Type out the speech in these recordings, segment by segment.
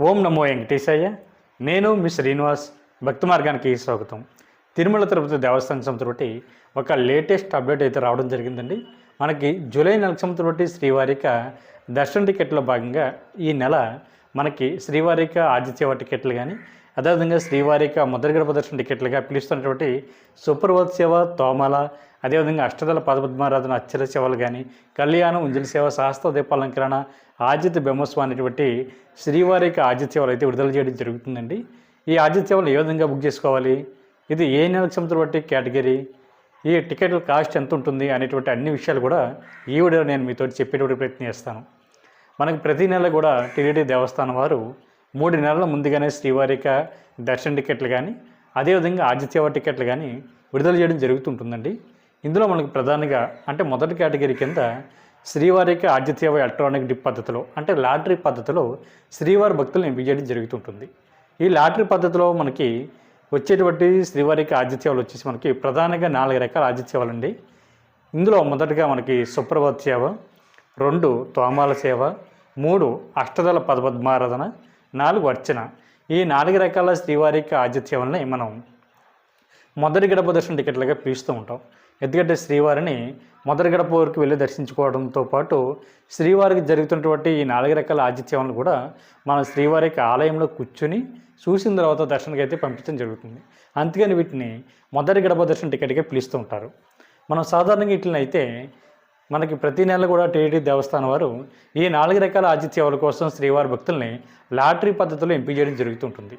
ఓం నమో వెంకటేశయ్య. నేను మీ శ్రీనివాస్. భక్తి మార్గానికి స్వాగతం. తిరుమల తిరుపతి దేవస్థానం సంతృప్తి ఒక లేటెస్ట్ అప్డేట్ అయితే రావడం జరిగిందండి. మనకి జూలై నెల సంవత్సరం శ్రీవారిక దర్శన టికెట్లో భాగంగా ఈ నెల మనకి శ్రీవారిక ఆదిత్యవ టికెట్లు కానీ అదేవిధంగా శ్రీవారిక ముద్రగడప దర్శన టికెట్లుగా పిలుస్తున్నటువంటి సుప్రభోత్ సేవ తోమల అదేవిధంగా అష్టదళ పదపద్మారాధన అచ్చర సేవలు కానీ కళ్యాణం ఉంజల సేవ సహస్ర దీపాలంకరణ ఆజిత్ బ్రహ్మోత్సవం అనేటువంటి శ్రీవారిక ఆజిత్ సేవలు అయితే విడుదల చేయడం జరుగుతుందండి. ఈ ఆజిత్ సేవలు ఏ విధంగా బుక్ చేసుకోవాలి? ఇది ఏ నెలకు సంవత్సరం బట్టి కేటగిరీ? ఈ టికెట్ల కాస్ట్ ఎంత ఉంటుంది? అనేటువంటి అన్ని విషయాలు కూడా ఈ వీడియో నేను మీతో చెప్పేటువంటి ప్రయత్నం చేస్తాను. మనకు ప్రతి నెల కూడా టీడీడీ దేవస్థానం వారు మూడు నెలల ముందుగానే శ్రీవారిక దర్శన టికెట్లు కానీ అదేవిధంగా ఆదిత్యవ టికెట్లు కానీ విడుదల చేయడం జరుగుతుంటుందండి. ఇందులో మనకు ప్రధానంగా అంటే మొదటి కేటగిరీ కింద శ్రీవారికి ఆదిత్యవ ఎలక్ట్రానిక్ డిప్ పద్ధతిలో అంటే లాటరీ పద్ధతిలో శ్రీవారి భక్తులను ఎంపిక చేయడం జరుగుతుంటుంది. ఈ లాటరీ పద్ధతిలో మనకి వచ్చేటువంటి శ్రీవారికి ఆదిత్యాలు వచ్చేసి మనకి ప్రధానంగా నాలుగు రకాల ఆదిత్యాలు అండి. ఇందులో మొదటగా మనకి సుప్రభాత్ సేవ రెండు తోమాల సేవ మూడు అష్టదళ పదపద్మారాధన నాలుగు అర్చన. ఈ నాలుగు రకాల శ్రీవారికి ఆతిథ్యాలని మనం మొదటి గడప దర్శన టికెట్లుగా పిలుస్తూ ఉంటాం. ఎద్దుగడ్డ శ్రీవారిని మొదటి గడప వరకు వెళ్ళి దర్శించుకోవడంతో పాటు శ్రీవారికి జరుగుతున్నటువంటి ఈ నాలుగు రకాల ఆతిథ్యాలను కూడా మన శ్రీవారికి ఆలయంలో కూర్చుని చూసిన తర్వాత దర్శనకి అయితే పంపించడం జరుగుతుంది. అందుకని వీటిని మొదటి గడప దర్శన టికెట్గా పిలుస్తూ ఉంటారు. మనం సాధారణంగా వీటిని అయితే మనకి ప్రతి నెల కూడా టీటీ దేవస్థానం వారు ఈ నాలుగు రకాల ఆతిథ్యాల కోసం శ్రీవారి భక్తుల్ని లాటరీ పద్ధతిలో ఎంపిక చేయడం జరుగుతుంటుంది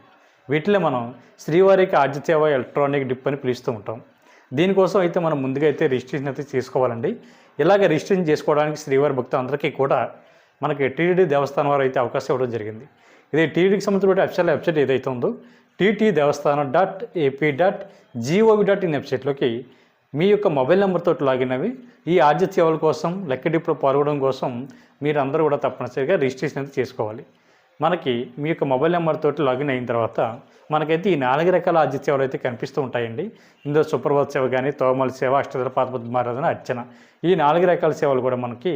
వీటిలో మనం శ్రీవారికి ఆతిథ్యవ ఎలక్ట్రానిక్ డిప్ అని పిలుస్తూ ఉంటాం. దీనికోసం అయితే మనం ముందుగా అయితే రిజిస్ట్రేషన్ అయితే చేసుకోవాలండి ఇలాగ రిజిస్ట్రేషన్ చేసుకోవడానికి శ్రీవారి భక్తులందరికీ కూడా మనకి టీటీడీ దేవస్థానం వారు అయితే అవకాశం ఇవ్వడం జరిగింది. ఇది టీడీకి సంబంధించిన అఫిషియల్ వెబ్సైట్ ఏదైతే ఉందో TT Devasthanam dot AP dot gov dot in వెబ్సైట్లోకి మీ యొక్క మొబైల్ నెంబర్తో లాగిన్ అవి ఈ ఆర్జిత సేవల కోసం లెక్కడిప్పుడు పాల్గొనడం కోసం మీరు అందరూ కూడా తప్పనిసరిగా రిజిస్ట్రేషన్ అయితే చేసుకోవాలి. మనకి మీ యొక్క మొబైల్ నెంబర్ తోటి లాగిన్ అయిన తర్వాత మనకైతే ఈ నాలుగు రకాల ఆద్య సేవలు అయితే కనిపిస్తూ ఉంటాయండి. ఇందులో సుప్రభాత్ సేవ కానీ తోమల సేవ అష్టధర పాతపతి మహారాజన అర్చన. ఈ నాలుగు రకాల సేవలు కూడా మనకి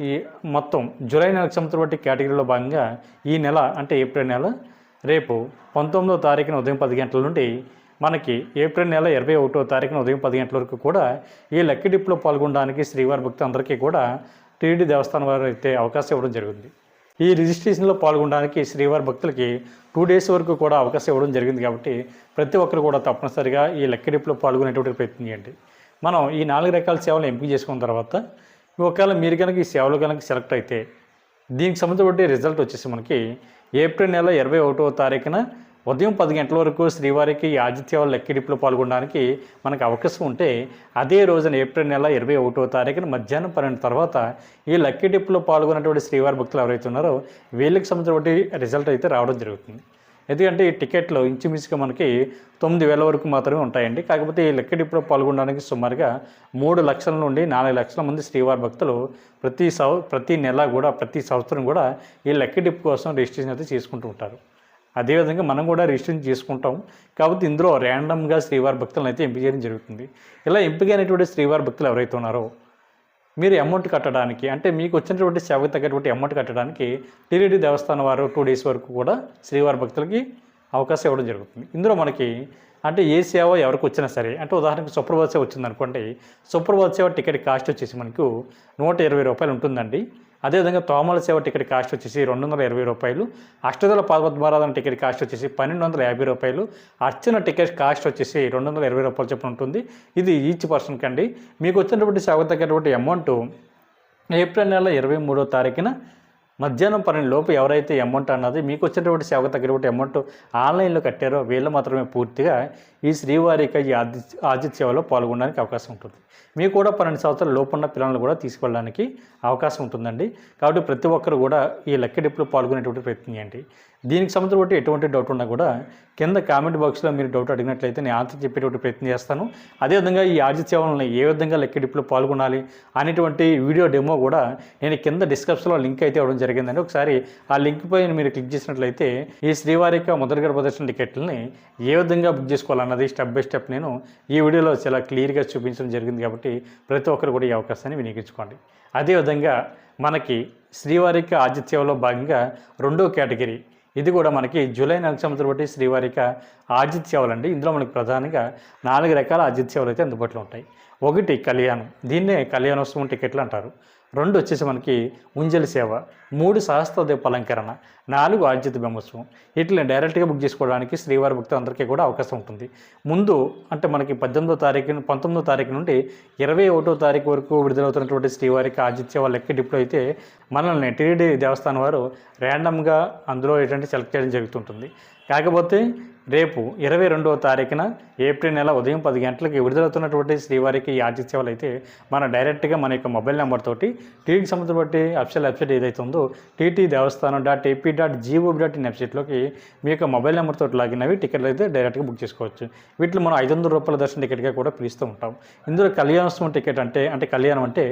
ఈ మొత్తం జూలై నెలకు సంవత్సరం బట్టి కేటగిరీలో భాగంగా ఈ నెల అంటే ఏప్రిల్ నెల రేపు పంతొమ్మిదో తారీఖున ఉదయం పది గంటల నుండి మనకి ఏప్రిల్ నెల ఇరవై ఒకటో తారీఖున ఉదయం పది గంటల వరకు కూడా ఈ లక్కీ డిప్లో పాల్గొనడానికి శ్రీవారి భక్తులందరికీ కూడా టీడీ దేవస్థానం వారు అయితే అవకాశం ఇవ్వడం జరిగింది ఈ రిజిస్ట్రేషన్లో పాల్గొనడానికి శ్రీవారి భక్తులకి టూ డేస్ వరకు కూడా అవకాశం ఇవ్వడం జరిగింది కాబట్టి ప్రతి ఒక్కరు కూడా తప్పనిసరిగా ఈ లెక్కడిప్లో పాల్గొనేటువంటి ప్రయత్నం చేయండి. మనం ఈ నాలుగు రకాల సేవలు ఎంపిక చేసుకున్న తర్వాత ఒకవేళ మీరు కనుక ఈ సేవలు కనుక సెలెక్ట్ అయితే దీనికి సంబంధించి రిజల్ట్ వచ్చేసి మనకి ఏప్రిల్ నెల ఇరవై ఒకటో తారీఖున ఉదయం పది గంటల వరకు శ్రీవారికి ఈ ఆదిత్య పాల్గొనడానికి మనకు అవకాశం ఉంటే అదే రోజున ఏప్రిల్ నెల ఇరవై ఒకటో తారీఖున మధ్యాహ్నం పన్నెండు తర్వాత ఈ లక్కీ పాల్గొన్నటువంటి శ్రీవారి భక్తులు ఎవరైతే ఉన్నారో వీళ్ళకి సంబంధించిన రిజల్ట్ అయితే రావడం జరుగుతుంది. ఎందుకంటే ఈ టికెట్లు ఇంచుమించుగా మనకి తొమ్మిది వేల వరకు మాత్రమే ఉంటాయండి. కాకపోతే ఈ లక్కడిపులో పాల్గొనడానికి సుమారుగా మూడు లక్షల నుండి నాలుగు లక్షల మంది శ్రీవారి భక్తులు ప్రతి సంవ ప్రతి నెల కూడా ప్రతి సంవత్సరం కూడా ఈ లెక్కడిప్పు కోసం రిజిస్ట్రేషన్ అయితే చేసుకుంటూ ఉంటారు. అదేవిధంగా మనం కూడా రిజిస్ట్రేషన్ చేసుకుంటాం. కాబట్టి ఇందులో ర్యాండమ్గా శ్రీవారి భక్తులను అయితే ఎంపిక చేయడం జరుగుతుంది. ఇలా ఎంపికైనటువంటి శ్రీవారి భక్తులు ఎవరైతే ఉన్నారో మీరు అమౌంట్ కట్టడానికి అంటే మీకు వచ్చినటువంటి సేవకు తగ్గటువంటి అమౌంట్ కట్టడానికి టీడీడీ దేవస్థానం వారు టూ డేస్ వరకు కూడా శ్రీవారి భక్తులకి అవకాశం ఇవ్వడం జరుగుతుంది. ఇందులో మనకి అంటే ఏ సేవ ఎవరికి వచ్చినా సరే అంటే ఉదాహరణకు సుప్రభాత్ సేవ వచ్చిందనుకోండి సుప్రభాత్ సేవ టికెట్ కాస్ట్ వచ్చేసి మనకు నూట ఇరవై రూపాయలు ఉంటుందండి. అదేవిధంగా తోమల సేవ టికెట్ కాస్ట్ వచ్చేసి రెండు వందల ఇరవై రూపాయలు అష్టదళ పద్మనారాధన టికెట్ కాస్ట్ వచ్చేసి పన్నెండు వందల యాభై రూపాయలు అర్చన టికెట్ కాస్ట్ వచ్చేసి రెండు వందల ఇరవై రూపాయలు చెప్పిన ఉంటుంది. ఇది ఈచ్ పర్సన్కి అండి మీకు వచ్చినటువంటి సేవ తగ్గటువంటి అమౌంట్ ఏప్రిల్ నెల ఇరవై మూడో తారీఖున మధ్యాహ్నం పన్నెండు లోపు ఎవరైతే అమౌంట్ అన్నది మీకు వచ్చినటువంటి సేవకు తగ్గినటువంటి అమౌంట్ ఆన్లైన్లో కట్టారో వీళ్ళు మాత్రమే పూర్తిగా ఈ శ్రీవారిక ఈ ఆది ఆదిత్య సేవలో పాల్గొనడానికి అవకాశం ఉంటుంది. మీకు కూడా పన్నెండు సంవత్సరాల లోపున్న పిల్లలను కూడా తీసుకెళ్ళడానికి అవకాశం ఉంటుందండి. కాబట్టి ప్రతి ఒక్కరు కూడా ఈ లెక్క డిప్లో పాల్గొనేటువంటి ప్రయత్నం చేయండి. దీనికి సంబంధించి ఎటువంటి డౌట్ ఉన్నా కూడా కింద కామెంట్ బాక్స్లో మీరు డౌట్ అడిగినట్లయితే నేను ఆన్సర్ చెప్పేటువంటి ప్రయత్నం చేస్తాను. అదేవిధంగా ఈ ఆర్జీ సేవలను ఏ విధంగా లెక్క పాల్గొనాలి అనేటువంటి వీడియో డెమో కూడా నేను కింద డిస్క్రిప్షన్లో లింక్ అయితే ఇవ్వడం జరిగిందండి. ఒకసారి ఆ లింక్ పైన మీరు క్లిక్ చేసినట్లయితే ఈ శ్రీవారిక మొదటి ప్రదర్శన టికెట్లని ఏ విధంగా బుక్ చేసుకోవాలన్నది స్టెప్ బై స్టెప్ నేను ఈ వీడియోలో చాలా క్లియర్గా చూపించడం జరిగింది కాబట్టి ప్రతి ఒక్కరు కూడా ఈ అవకాశాన్ని వినియోగించుకోండి. అదేవిధంగా మనకి శ్రీవారిక ఆతిథ్యంలో భాగంగా రెండో కేటగిరీ ఇది కూడా మనకి జూలై నెల సంవత్సరం బట్టి శ్రీవారిక ఆజిత్ సేవలు అండి. ఇందులో మనకి ప్రధానంగా నాలుగు రకాల ఆజిత్ సేవలు అయితే అందుబాటులో ఉంటాయి. ఒకటి కళ్యాణం. దీన్నే కళ్యాణోత్సవం టికెట్లు అంటారు. రెండు వచ్చేసి మనకి ఉంజలి సేవ మూడు సహస్రదీప అలంకరణ నాలుగు ఆర్జిత బ్రహ్మోత్సవం. వీటిని డైరెక్ట్గా బుక్ చేసుకోవడానికి శ్రీవారి భక్తులందరికీ కూడా అవకాశం ఉంటుంది. ముందు అంటే మనకి పద్దెనిమిదో తారీఖు పంతొమ్మిదో తారీఖు నుండి ఇరవై ఒకటో తారీఖు వరకు విడుదలవుతున్నటువంటి శ్రీవారికి ఆర్జిత సేవ లెక్క డిప్లో అయితే మనల్ని టీడీ దేవస్థానం వారు ర్యాండమ్గా అందులో ఏంటంటే సెలెక్ట్ చేయడం జరుగుతుంటుంది. కాకపోతే రేపు ఇరవై రెండవ తారీఖున ఏప్రిల్ నెల ఉదయం పది గంటలకి విడుదలవుతున్నటువంటి శ్రీవారికి ఈ ఆర్థిక సేవలు అయితే మన డైరెక్ట్గా మన యొక్క మొబైల్ నెంబర్ తోటి టీటీకి సంబంధించిన బట్టి అఫిషియల్ వెబ్సైట్ ఏదైతే ఉందో TT Devasthanam dot AP dot gov dot in వెబ్సైట్లోకి మీ యొక్క మొబైల్ నెంబర్ తోటి లాగిన్ అవి టికెట్లు అయితే డైరెక్ట్గా బుక్ చేసుకోవచ్చు. వీటిలో మనం ఐదు వందల రూపాయల దర్శన టికెట్గా కూడా పిలుస్తూ ఉంటాం. ఇందులో కళ్యాణోత్సవం టికెట్ అంటే అంటే కళ్యాణం అంటే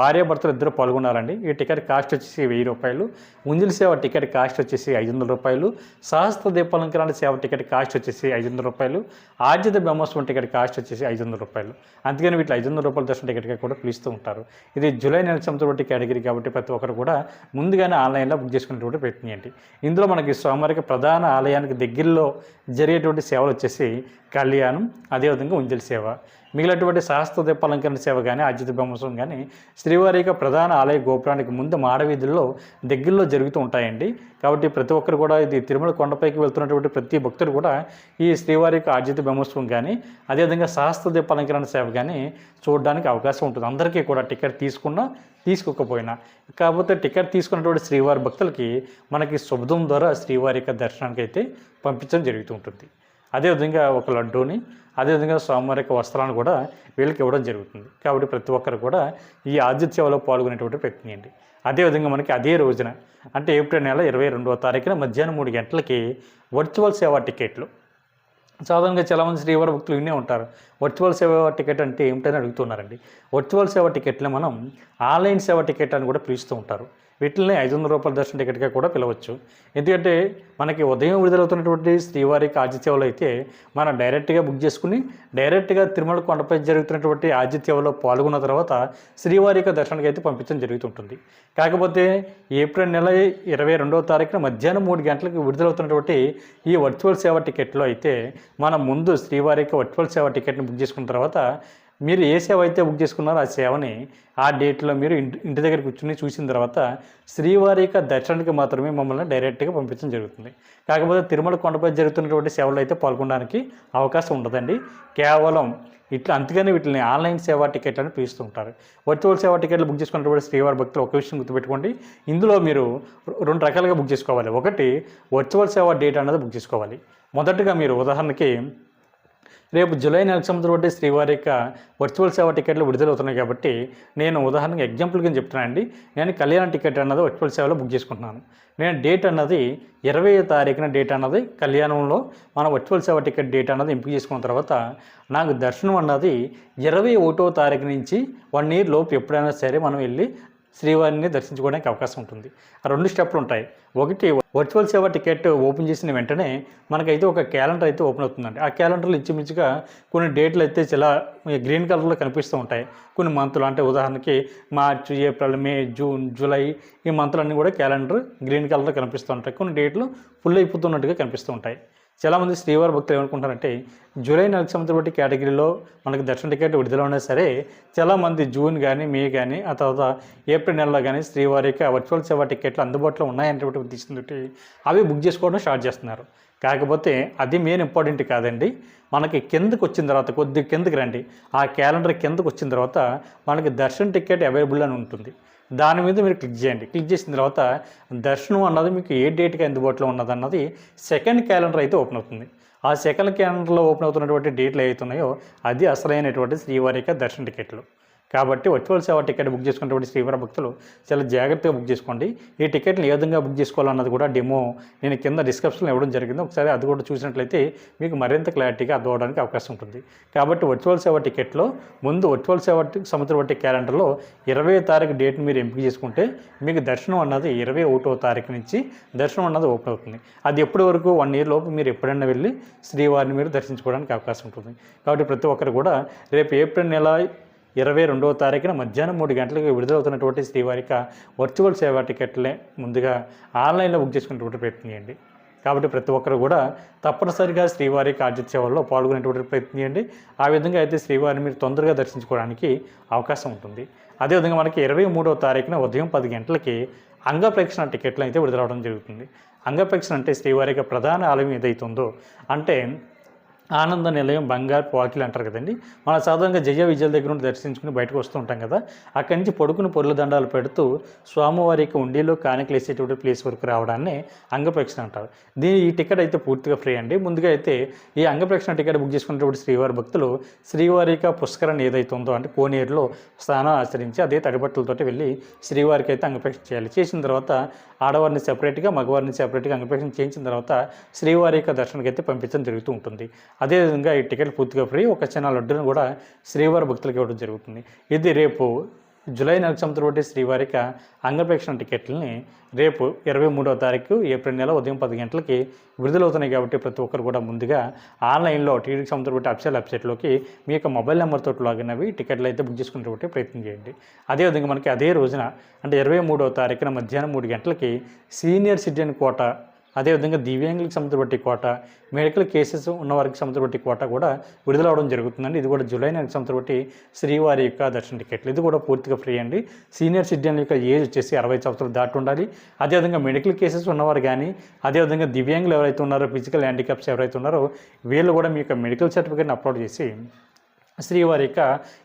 భార్యాభర్తలు ఇద్దరు పాల్గొనాలండి. ఈ టికెట్ కాస్ట్ వచ్చేసి వెయ్యి రూపాయలు. ఉంజిల్ సేవ టికెట్ కాస్ట్ వచ్చేసి ఐదు వందల రూపాయలు. సహస్ర దీపాలంకరణ సేవ టికెట్ కాస్ట్ కాస్ట్ వచ్చేసి ఐదు వందల రూపాయలు. ఆర్జిత బ్రహ్మోత్సవం టికెట్ కాస్ట్ వచ్చేసి ఐదు వందల రూపాయలు. అందుకని వీటిలో ఐదు వందల రూపాయల దర్శన టికెట్గా కూడా పిలుస్తూ ఉంటారు. ఇది జూలై నెల సంవత్సరం కేటగిరీ కాబట్టి ప్రతి ఒక్కరు కూడా ముందుగానే ఆన్లైన్లో బుక్ చేసుకునేటువంటి ప్రయత్నం ఇందులో మనకి స్వామివారికి ప్రధాన ఆలయానికి దగ్గరలో జరిగేటువంటి సేవలు వచ్చేసి కళ్యాణం అదేవిధంగా ఉంజల్ సేవ. మిగిలినటువంటి శాస్త్ర దీపాలంకరణ సేవ కానీ అజిత బ్రహ్మోత్సవం కానీ శ్రీవారి యొక్క ప్రధాన ఆలయ గోపురానికి ముందు మాడవీధుల్లో దగ్గరలో జరుగుతూ ఉంటాయండి. కాబట్టి ప్రతి ఒక్కరు కూడా ఇది తిరుమల కొండపైకి వెళ్తున్నటువంటి ప్రతి భక్తుడు కూడా ఈ శ్రీవారి యొక్క ఆద్యత బ్రహ్మోత్సవం కానీ అదేవిధంగా శాస్త్ర దీపాలంకరణ సేవ కానీ చూడడానికి అవకాశం ఉంటుంది. అందరికీ కూడా టికెట్ తీసుకున్నా తీసుకోకపోయినా. కాకపోతే టికెట్ తీసుకున్నటువంటి శ్రీవారి భక్తులకి మనకి శుభదం ద్వారా శ్రీవారి యొక్క దర్శనానికి అయితే పంపించడం జరుగుతూ ఉంటుంది. అదేవిధంగా ఒక లడ్డూని అదేవిధంగా స్వామివారి వస్త్రాలను కూడా వీళ్ళకి ఇవ్వడం జరుగుతుంది. కాబట్టి ప్రతి ఒక్కరు కూడా ఈ ఆతిథ్యంలో పాల్గొనేటువంటి ప్రయత్నం చేయండి అదేవిధంగా మనకి అదే రోజున అంటే ఏప్రిల్ నెల ఇరవై రెండవ తారీఖున మధ్యాహ్నం మూడు గంటలకి వర్చువల్ సేవా టికెట్లు. సాధారణంగా చాలామంది శ్రీవారి భక్తులు వినే ఉంటారు వర్చువల్ సేవ టికెట్ అంటే ఏమిటని అడుగుతున్నారండి. వర్చువల్ సేవ టికెట్లు మనం ఆన్లైన్ సేవ టికెట్ అని కూడా పిలుస్తూ ఉంటారు. వీటిని ఐదు వందల రూపాయల దర్శన టికెట్గా కూడా పిలవచ్చు. ఎందుకంటే మనకి ఉదయం విడుదలవుతున్నటువంటి శ్రీవారికి ఆతిథ్యంలో అయితే మనం డైరెక్ట్గా బుక్ చేసుకుని డైరెక్ట్గా తిరుమల కొండపై జరుగుతున్నటువంటి ఆతిథ్యంలో పాల్గొన్న తర్వాత శ్రీవారి దర్శనానికి అయితే పంపించడం జరుగుతుంటుంది. కాకపోతే ఏప్రిల్ నెల ఇరవై రెండవ తారీఖున మధ్యాహ్నం మూడు గంటలకు విడుదలవుతున్నటువంటి ఈ వర్చువల్ సేవ టికెట్లో అయితే మనం ముందు శ్రీవారికి వర్చువల్ సేవ టికెట్ని బుక్ చేసుకున్న తర్వాత మీరు ఏ సేవ అయితే బుక్ చేసుకున్నారో ఆ సేవని ఆ డేట్లో మీరు ఇంటి ఇంటి దగ్గర కూర్చుని చూసిన తర్వాత శ్రీవారి యొక్క దర్శనానికి మాత్రమే మమ్మల్ని డైరెక్ట్గా పంపించడం జరుగుతుంది. కాకపోతే తిరుమల కొండపై జరుగుతున్నటువంటి సేవలు అయితే పాల్గొనడానికి అవకాశం ఉండదండి. కేవలం ఇట్లా అంతగానే వీటిని ఆన్లైన్ సేవా టికెట్లను అని పిలుస్తూ ఉంటారు. వర్చువల్ సేవా టికెట్లు బుక్ చేసుకున్నటువంటి శ్రీవారి భక్తులు ఒక విషయం గుర్తుపెట్టుకోండి. ఇందులో మీరు రెండు రకాలుగా బుక్ చేసుకోవాలి. ఒకటి వర్చువల్ సేవా డేట్ అన్నది బుక్ చేసుకోవాలి. మొదటగా మీరు ఉదాహరణకి రేపు జూలై నెల సంవత్సరం బట్టి శ్రీవారి యొక్క వర్చువల్ సేవ టికెట్లు విడుదలవుతున్నాయి కాబట్టి నేను ఉదాహరణకు ఎగ్జాంపుల్ కింద చెప్తున్నానండి. నేను కళ్యాణ టికెట్ అన్నది వర్చువల్ సేవలో బుక్ చేసుకుంటున్నాను. నేను డేట్ అన్నది ఇరవై తారీఖున డేట్ అన్నది కళ్యాణంలో మన వర్చువల్ సేవ టికెట్ డేట్ అన్నది ఎంపిక చేసుకున్న తర్వాత నాకు దర్శనం అన్నది ఇరవై ఒకటో తారీఖు నుంచి వన్ ఇయర్ లోపు ఎప్పుడైనా సరే మనం వెళ్ళి శ్రీవారిని దర్శించుకోవడానికి అవకాశం ఉంటుంది. ఆ రెండు స్టెప్లు ఉంటాయి. ఒకటి వర్చువల్ సేవ టికెట్ ఓపెన్ చేసిన వెంటనే మనకైతే ఒక క్యాలెండర్ అయితే ఓపెన్ అవుతుందండి. ఆ క్యాలెండర్లో ఇంచుమించుగా కొన్ని డేట్లు అయితే చాలా గ్రీన్ కలర్లో కనిపిస్తూ ఉంటాయి. కొన్ని మంత్లు అంటే ఉదాహరణకి March April May June July ఈ మంత్లన్నీ కూడా క్యాలెండర్ గ్రీన్ కలర్లో కనిపిస్తూ ఉంటాయి. కొన్ని డేట్లు ఫుల్ అయిపోతున్నట్టుగా కనిపిస్తూ ఉంటాయి. చాలామంది శ్రీవారి భక్తులు ఏమనుకుంటారంటే జూలై నెల సంవత్సరం బట్టి కేటగిరీలో మనకి దర్శన టికెట్ విడుదల ఉన్నా సరే చాలామంది జూన్ కానీ మే కానీ ఆ తర్వాత ఏప్రిల్ నెలలో కానీ శ్రీవారికి వర్చువల్ సేవ టికెట్లు అందుబాటులో ఉన్నాయనేటువంటి ఉద్దేశంతో అవి బుక్ చేసుకోవడం స్టార్ట్ చేస్తున్నారు. కాకపోతే అది మెయిన్ ఇంపార్టెంట్ కాదండి. మనకి కిందకు వచ్చిన తర్వాత కొద్ది కిందకి రండి. ఆ క్యాలెండర్ కిందకు వచ్చిన తర్వాత మనకి దర్శన టికెట్ అవైలబుల్ అని ఉంటుంది. దాని మీద మీరు క్లిక్ చేయండి. క్లిక్ చేసిన తర్వాత దర్శనం అన్నది మీకు ఏ డేట్కి అందుబాటులో ఉన్నది అన్నది సెకండ్ క్యాలెండర్ అయితే ఓపెన్ అవుతుంది. ఆ సెకండ్ క్యాలెండర్లో ఓపెన్ అవుతున్నటువంటి డేట్లు ఏవైతున్నాయో అది అసలైనటువంటి శ్రీవారిక దర్శన టికెట్లు కాబట్టి వర్చువల్ సేవ టికెట్ బుక్ చేసుకున్నటువంటి శ్రీవర భక్తులు చాలా జాగ్రత్తగా బుక్ చేసుకోండి. ఈ టికెట్ని ఏ విధంగా బుక్ చేసుకోవాలన్నది కూడా డెమో నేను కింద డిస్క్రిప్షన్లో ఇవ్వడం జరిగింది. ఒకసారి అది కూడా చూసినట్లయితే మీకు మరింత క్లారిటీగా అర్థమవడానికి అవకాశం ఉంటుంది. కాబట్టి వర్చువల్ సేవ టికెట్లో ముందు వర్చువల్ సేవ సముద్ర వంటి క్యాలెండర్లో ఇరవై తారీఖు డేట్ని మీరు ఎంపిక చేసుకుంటే మీకు దర్శనం అన్నది ఇరవై ఒకటో తారీఖు నుంచి దర్శనం అన్నది ఓపెన్ అవుతుంది. అది ఎప్పటి వరకు వన్ ఇయర్ లోపు మీరు ఎప్పుడైనా వెళ్ళి శ్రీవారిని మీరు దర్శించుకోవడానికి అవకాశం ఉంటుంది. కాబట్టి ప్రతి ఒక్కరు కూడా రేపు ఏప్రిల్ నెల ఇరవై రెండవ తారీఖున మధ్యాహ్నం మూడు గంటలకు విడుదలవుతున్నటువంటి శ్రీవారిక వర్చువల్ సేవా టికెట్లే ముందుగా ఆన్లైన్లో బుక్ చేసుకునేటువంటి ప్రయత్నం చేయండి. కాబట్టి ప్రతి ఒక్కరు కూడా తప్పనిసరిగా శ్రీవారి కార్య సేవల్లో పాల్గొనేటువంటి ప్రయత్నం చేయండి. ఆ విధంగా అయితే శ్రీవారిని మీరు తొందరగా దర్శించుకోవడానికి అవకాశం ఉంటుంది. అదేవిధంగా మనకి ఇరవై మూడవ తారీఖున ఉదయం పది గంటలకి అంగప్రేక్షణ టికెట్లు అయితే విడుదలవడం జరుగుతుంది. అంగప్రేక్షణ అంటే శ్రీవారి యొక్క ప్రధాన ఆలయం ఏదైతుందో అంటే ఆనంద నిలయం బంగారు వాకిలు అంటారు కదండి. మన సాధారణంగా జయ విజయాల దగ్గర నుండి దర్శించుకుని బయటకు వస్తూ ఉంటాం కదా. అక్కడి నుంచి పొడుకుని పొరుల దండాలు పెడుతూ స్వామివారికి ఉండేలో ఉండిలో కానికలు వేసేటువంటి ప్లేస్ వరకు రావడాన్ని అంగప్రక్షణ అంటారు. దీని ఈ టికెట్ అయితే పూర్తిగా ఫ్రీ అండి. ముందుగా అయితే ఈ అంగప్రక్షణ టికెట్ బుక్ చేసుకున్నటువంటి శ్రీవారి భక్తులు శ్రీవారి యొక్క పుష్కరణ ఏదైతే ఉందో అంటే కోనేరులో స్నానం ఆచరించి అదే తడిబట్టలతోటి వెళ్ళి శ్రీవారికి అయితే అంగప్రక్షణ చేయాలి. చేసిన తర్వాత ఆడవారిని సెపరేట్గా మగవారిని సెపరేట్గా అంగప్రక్షణ చేయించిన తర్వాత శ్రీవారి యొక్క దర్శనకైతే అయితే పంపించడం జరుగుతూ ఉంటుంది. అదేవిధంగా ఈ టికెట్ పూర్తిగా ఫ్రీ. ఒక చిన్న లడ్డును కూడా శ్రీవారి భక్తులకు ఇవ్వడం జరుగుతుంది. ఇది రేపు జూలై నెల సంవత్సరం శ్రీవారిక అంగప్రేక్షణ టికెట్లని రేపు ఇరవై మూడవ తారీఖు ఏప్రిల్ నెల ఉదయం పది గంటలకి విడుదలవుతున్నాయి కాబట్టి ప్రతి ఒక్కరు కూడా ముందుగా ఆన్లైన్లో టీడీకి సంవత్సరం బట్టి అఫిషియల్ వెబ్సైట్లోకి మీ యొక్క మొబైల్ నెంబర్తో లాగిన్ అవి టికెట్లు అయితే బుక్ చేసుకునేటువంటి ప్రయత్నం చేయండి. అదేవిధంగా మనకి అదే రోజున అంటే ఇరవై మూడవ తారీఖున మధ్యాహ్నం మూడు గంటలకి సీనియర్ సిటిజన్ కోట అదేవిధంగా దివ్యాంగులకు సముద్రపట్టి కోట మెడికల్ కేసెస్ ఉన్న వారికి సంబంధపట్టి కోట కూడా విడుదల అవడం జరుగుతుందండి. ఇది కూడా జూలై నెలకు సంబంధపట్టి శ్రీవారి యొక్క దర్శన టికెట్లు. ఇది కూడా పూర్తిగా ఫ్రీ అండి. సీనియర్ సిటిజన్ యొక్క ఏజ్ వచ్చేసి అరవై సంవత్సరాలు దాటి ఉండాలి. అదేవిధంగా మెడికల్ కేసెస్ ఉన్నవారు కానీ అదేవిధంగా దివ్యాంగులు ఎవరైతే ఉన్నారో ఫిజికల్ హ్యాండిక్యాప్స్ ఎవరైతే ఉన్నారో వీళ్ళు కూడా మీ యొక్క మెడికల్ సర్టిఫికేట్ని అప్లోడ్ చేసి శ్రీవారి యొక్క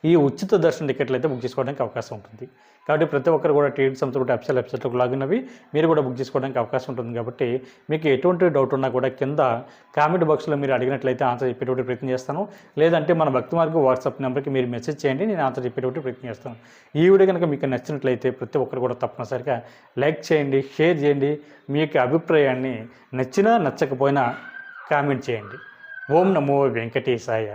ఈ ఉచిత దర్శన టికెట్లు అయితే బుక్ చేసుకోవడానికి అవకాశం ఉంటుంది. కాబట్టి ప్రతి ఒక్కరు కూడా టీవీ సంస్థ కూడా అఫిషియల్ వెబ్సైట్లకు లాగిన్ అవి మీరు కూడా బుక్ చేసుకోవడానికి అవకాశం ఉంటుంది కాబట్టి మీకు ఎటువంటి డౌట్ ఉన్నా కూడా కింద కామెంట్ బాక్స్లో మీరు అడిగినట్లయితే ఆన్సర్ చెప్పేటువంటి ప్రయత్నం చేస్తాను. లేదంటే మన భక్తి మార్గం వాట్సాప్ నెంబర్కి మీరు మెసేజ్ చేయండి నేను ఆన్సర్ చెప్పేటువంటి ప్రయత్నం చేస్తాను. ఈ వీడియో కనుక మీకు నచ్చినట్లయితే ప్రతి ఒక్కరు కూడా తప్పనిసరిగా లైక్ చేయండి షేర్ చేయండి మీ యొక్క అభిప్రాయాన్ని నచ్చినా నచ్చకపోయినా కామెంట్ చేయండి. ఓం నమో వెంకటేశాయ.